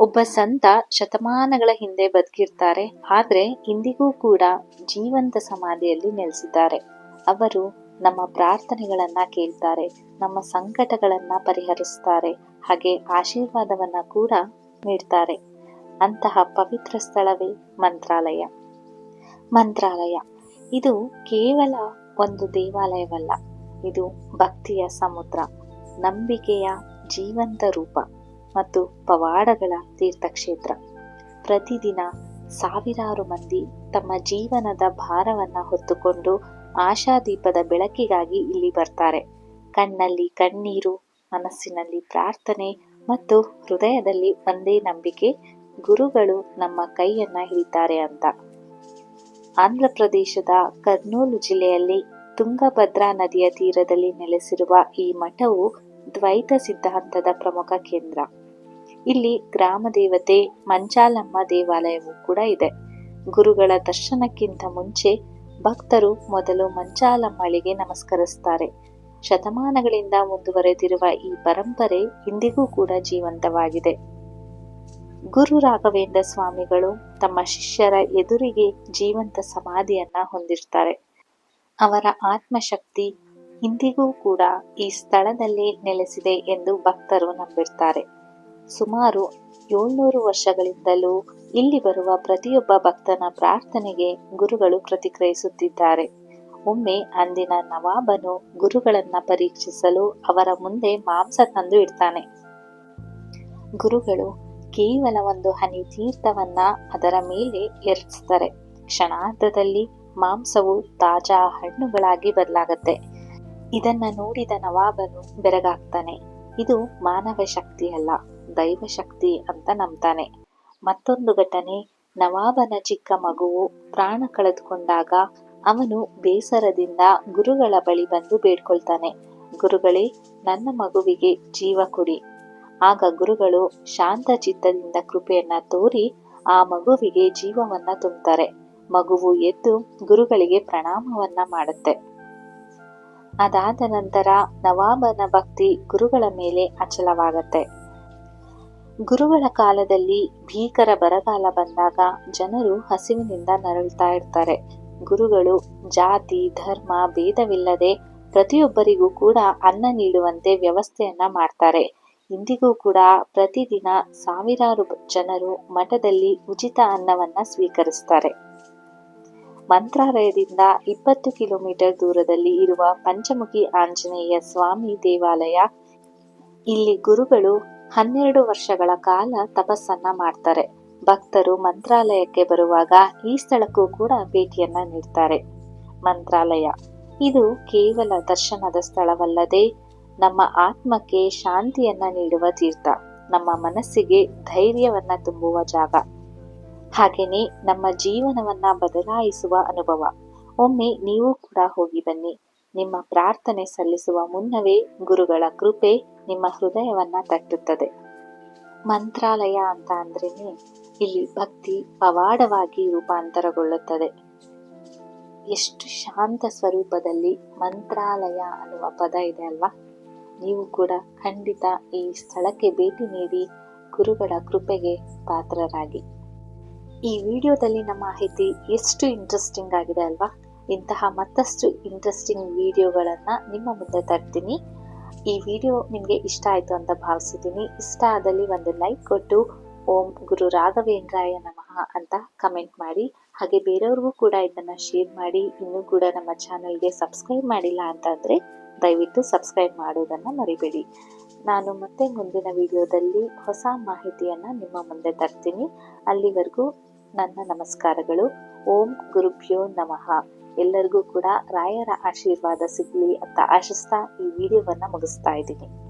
ಒಬ್ಬ ಸಂತ ಶತಮಾನಗಳ ಹಿಂದೆ ಬದುಕಿರ್ತಾರೆ. ಆದ್ರೆ ಇಂದಿಗೂ ಕೂಡ ಜೀವಂತ ಸಮಾಧಿಯಲ್ಲಿ ನೆಲೆಸಿದ್ದಾರೆ. ಅವರು ನಮ್ಮ ಪ್ರಾರ್ಥನೆಗಳನ್ನ ಕೇಳ್ತಾರೆ, ನಮ್ಮ ಸಂಕಟಗಳನ್ನ ಪರಿಹರಿಸ್ತಾರೆ, ಹಾಗೆ ಆಶೀರ್ವಾದವನ್ನ ಕೂಡ ನೀಡ್ತಾರೆ. ಅಂತಹ ಪವಿತ್ರ ಸ್ಥಳವೇ ಮಂತ್ರಾಲಯ. ಮಂತ್ರಾಲಯ. ಇದು ಕೇವಲ ಒಂದು ದೇವಾಲಯವಲ್ಲ, ಇದು ಭಕ್ತಿಯ ಸಮುದ್ರ, ನಂಬಿಕೆಯ ಜೀವಂತ ರೂಪ. ಮತ್ತು ಪವಾಡಗಳ ತೀರ್ಥಕ್ಷೇತ್ರ. ಪ್ರತಿದಿನ ಸಾವಿರಾರು ಮಂದಿ ತಮ್ಮ ಜೀವನದ ಭಾರವನ್ನ ಹೊತ್ತುಕೊಂಡು ಆಶಾದೀಪದ ಬೆಳಕಿಗಾಗಿ ಇಲ್ಲಿ ಬರ್ತಾರೆ. ಕಣ್ಣಲ್ಲಿ ಕಣ್ಣೀರು, ಮನಸ್ಸಿನಲ್ಲಿ ಪ್ರಾರ್ಥನೆ ಮತ್ತು ಹೃದಯದಲ್ಲಿ ಒಂದೇ ನಂಬಿಕೆ, ಗುರುಗಳು ನಮ್ಮ ಕೈಯನ್ನ ಹಿಡಿತಾರೆ ಅಂತ. ಆಂಧ್ರ ಪ್ರದೇಶದ ಕರ್ನೂಲು ಜಿಲ್ಲೆಯಲ್ಲಿ ತುಂಗಭದ್ರಾ ನದಿಯ ತೀರದಲ್ಲಿ ನೆಲೆಸಿರುವ ಈ ಮಠವು ದ್ವೈತ ಸಿದ್ಧಾಂತದ ಪ್ರಮುಖ ಕೇಂದ್ರ. ಇಲ್ಲಿ ಗ್ರಾಮ ದೇವತೆ, ಮಂಚಾಲಮ್ಮ ದೇವಾಲಯವೂ ಕೂಡ ಇದೆ. ಗುರುಗಳ ದರ್ಶನಕ್ಕಿಂತ ಮುಂಚೆ ಭಕ್ತರು ಮೊದಲು ಮಂಚಾಲಮ್ಮಳಿಗೆ ನಮಸ್ಕರಿಸ್ತಾರೆ. ಶತಮಾನಗಳಿಂದ ಮುಂದುವರೆದಿರುವ ಈ ಪರಂಪರೆ ಇಂದಿಗೂ ಕೂಡ ಜೀವಂತವಾಗಿದೆ. ಗುರು ರಾಘವೇಂದ್ರ ಸ್ವಾಮಿಗಳು ತಮ್ಮ ಶಿಷ್ಯರ ಎದುರಿಗೆ ಜೀವಂತ ಸಮಾಧಿಯನ್ನ ಹೊಂದಿರ್ತಾರೆ. ಅವರ ಆತ್ಮಶಕ್ತಿ ಇಂದಿಗೂ ಕೂಡ ಈ ಸ್ಥಳದಲ್ಲಿ ನೆಲೆಸಿದೆ ಎಂದು ಭಕ್ತರು ನಂಬಿರ್ತಾರೆ. ಸುಮಾರು ಏಳ್ನೂರು ವರ್ಷಗಳಿಂದಲೂ ಇಲ್ಲಿ ಬರುವ ಪ್ರತಿಯೊಬ್ಬ ಭಕ್ತನ ಪ್ರಾರ್ಥನೆಗೆ ಗುರುಗಳು ಪ್ರತಿಕ್ರಿಯಿಸುತ್ತಿದ್ದಾರೆ. ಒಮ್ಮೆ ಅಂದಿನ ನವಾಬನು ಗುರುಗಳನ್ನ ಪರೀಕ್ಷಿಸಲು ಅವರ ಮುಂದೆ ಮಾಂಸ ತಂದು ಇಡ್ತಾನೆ. ಗುರುಗಳು ಕೇವಲ ಒಂದು ಹನಿ ತೀರ್ಥವನ್ನ ಅದರ ಮೇಲೆ ಎರಚುತ್ತಾರೆ ಕ್ಷಣಾರ್ಧದಲ್ಲಿ ಮಾಂಸವು ತಾಜಾ ಹಣ್ಣುಗಳಾಗಿ ಬದಲಾಗತ್ತೆ. ಇದನ್ನ ನೋಡಿದ ನವಾಬನು ಬೆರಗಾಗ್ತಾನೆ. ಇದು ಮಾನವ ಶಕ್ತಿ ಅಲ್ಲ ದೈವ ಶಕ್ತಿ ಅಂತ ನಂಬ್ತಾನೆ. ಮತ್ತೊಂದು ಘಟನೆ, ನವಾಬನ ಚಿಕ್ಕ ಮಗುವು ಪ್ರಾಣ ಕಳೆದುಕೊಂಡಾಗ ಅವನು ಬೇಸರದಿಂದ ಗುರುಗಳ ಬಳಿ ಬಂದು ಬೇಡ್ಕೊಳ್ತಾನೆ. ಗುರುಗಳೇ, ನನ್ನ ಮಗುವಿಗೆ ಜೀವ ಕೊಡಿ. ಆಗ ಗುರುಗಳು ಶಾಂತ ಚಿತ್ತದಿಂದ ಕೃಪೆಯನ್ನ ತೋರಿ ಆ ಮಗುವಿಗೆ ಜೀವವನ್ನ ತುಂಬುತ್ತಾರೆ ಮಗುವು ಎದ್ದು ಗುರುಗಳಿಗೆ ಪ್ರಣಾಮವನ್ನ ಮಾಡುತ್ತೆ. ಅದಾದ ನಂತರ ನವಾಬನ ಭಕ್ತಿ ಗುರುಗಳ ಮೇಲೆ ಅಚಲವಾಗತ್ತೆ. ಗುರುಗಳ ಕಾಲದಲ್ಲಿ ಭೀಕರ ಬರಗಾಲ ಬಂದಾಗ ಜನರು ಹಸಿವಿನಿಂದ ನರಳುತ್ತಾ ಇರ್ತಾರೆ. ಗುರುಗಳು, ಜಾತಿ, ಧರ್ಮ, ಭೇದವಿಲ್ಲದೆ ಪ್ರತಿಯೊಬ್ಬರಿಗೂ ಕೂಡ ಅನ್ನ ನೀಡುವಂತೆ ವ್ಯವಸ್ಥೆಯನ್ನ ಮಾಡ್ತಾರೆ. ಇಂದಿಗೂ ಕೂಡ ಪ್ರತಿದಿನ ಸಾವಿರಾರು ಜನರು ಮಠದಲ್ಲಿ ಉಚಿತ ಅನ್ನವನ್ನ ಸ್ವೀಕರಿಸ್ತಾರೆ. ಮಂತ್ರಾಲಯದಿಂದ ಇಪ್ಪತ್ತು ಕಿಲೋಮೀಟರ್ ದೂರದಲ್ಲಿ ಇರುವ ಪಂಚಮುಖಿ ಆಂಜನೇಯ ಸ್ವಾಮಿ ದೇವಾಲಯ. ಇಲ್ಲಿ ಗುರುಗಳು ಹನ್ನೆರಡು ವರ್ಷಗಳ ಕಾಲ ತಪಸ್ಸನ್ನ ಮಾಡ್ತಾರೆ. ಭಕ್ತರು ಮಂತ್ರಾಲಯಕ್ಕೆ ಬರುವಾಗ ಈ ಸ್ಥಳಕ್ಕೂ ಕೂಡ ಭೇಟಿಯನ್ನ ನೀಡ್ತಾರೆ. ಮಂತ್ರಾಲಯ. ಇದು ಕೇವಲ ದರ್ಶನದ ಸ್ಥಳವಲ್ಲದೆ ನಮ್ಮ ಆತ್ಮಕ್ಕೆ ಶಾಂತಿಯನ್ನ ನೀಡುವ ತೀರ್ಥ. ನಮ್ಮ ಮನಸ್ಸಿಗೆ ಧೈರ್ಯವನ್ನ ತುಂಬುವ ಜಾಗ. ಹಾಗೇನೆ ನಮ್ಮ ಜೀವನವನ್ನ ಬದಲಾಯಿಸುವ ಅನುಭವ. ಒಮ್ಮೆ ನೀವು ಕೂಡ ಹೋಗಿ ಬನ್ನಿ. ನಿಮ್ಮ ಪ್ರಾರ್ಥನೆ ಸಲ್ಲಿಸುವ ಮುನ್ನವೇ ಗುರುಗಳ ಕೃಪೆ ನಿಮ್ಮ ಹೃದಯವನ್ನ ತಟ್ಟುತ್ತದೆ. ಮಂತ್ರಾಲಯ ಅಂತ ಅಂದ್ರೇನೆ ಇಲ್ಲಿ ಭಕ್ತಿ ಪವಾಡವಾಗಿ ರೂಪಾಂತರಗೊಳ್ಳುತ್ತದೆ. ಎಷ್ಟು ಶಾಂತ ಸ್ವರೂಪದಲ್ಲಿ ಮಂತ್ರಾಲಯ ಅನ್ನುವ ಪದ ಇದೆ ಅಲ್ವಾ? ನೀವು ಕೂಡ ಖಂಡಿತ ಈ ಸ್ಥಳಕ್ಕೆ ಭೇಟಿ ನೀಡಿ ಗುರುಗಳ ಕೃಪೆಗೆ ಪಾತ್ರರಾಗಿ. ಈ ವಿಡಿಯೋದಲ್ಲಿ ನಮ್ಮ ಮಾಹಿತಿ ಎಷ್ಟು ಇಂಟ್ರೆಸ್ಟಿಂಗ್ ಆಗಿದೆ ಅಲ್ವಾ? ಇಂತಹ ಮತ್ತಷ್ಟು ಇಂಟ್ರೆಸ್ಟಿಂಗ್ ವಿಡಿಯೋಗಳನ್ನು ನಿಮ್ಮ ಮುಂದೆ ತರ್ತೀನಿ. ಈ ವಿಡಿಯೋ ನಿಮಗೆ ಇಷ್ಟ ಆಯ್ತು ಅಂತ ಭಾವಿಸಿದ್ದೀನಿ. ಇಷ್ಟ ಆದಲ್ಲಿ ಒಂದು ಲೈಕ್ ಕೊಟ್ಟು ಓಂ ಗುರು ರಾಘವೇಂದ್ರಾಯ ನಮಃ ಅಂತ ಕಮೆಂಟ್ ಮಾಡಿ. ಹಾಗೆ ಬೇರೆಯವ್ರಿಗೂ ಕೂಡ ಇದನ್ನ ಶೇರ್ ಮಾಡಿ. ಇನ್ನೂ ಕೂಡ ನಮ್ಮ ಚಾನೆಲ್ಗೆ ಸಬ್ಸ್ಕ್ರೈಬ್ ಮಾಡಿಲ್ಲ ಅಂತಂದರೆ ದಯವಿಟ್ಟು ಸಬ್ಸ್ಕ್ರೈಬ್ ಮಾಡೋದನ್ನ ಮರಿಬೇಡಿ. ನಾನು ಮತ್ತೆ ಮುಂದಿನ ವಿಡಿಯೋದಲ್ಲಿ ಹೊಸ ಮಾಹಿತಿಯನ್ನ ನಿಮ್ಮ ಮುಂದೆ ತರ್ತೀನಿ. ಅಲ್ಲಿವರೆಗೂ ನನ್ನ ನಮಸ್ಕಾರಗಳು. ಓಂ ಗುರುಭ್ಯೋ ನಮಃ. ಎಲ್ಲರಿಗೂ ಕೂಡ ರಾಯರ ಆಶೀರ್ವಾದ ಸಿಗಲಿ ಅಂತ ಆಶಿಸ್ತಾ ಈ ವಿಡಿಯೋವನ್ನ ಮುಗಿಸ್ತಾ ಇದ್ದೀನಿ.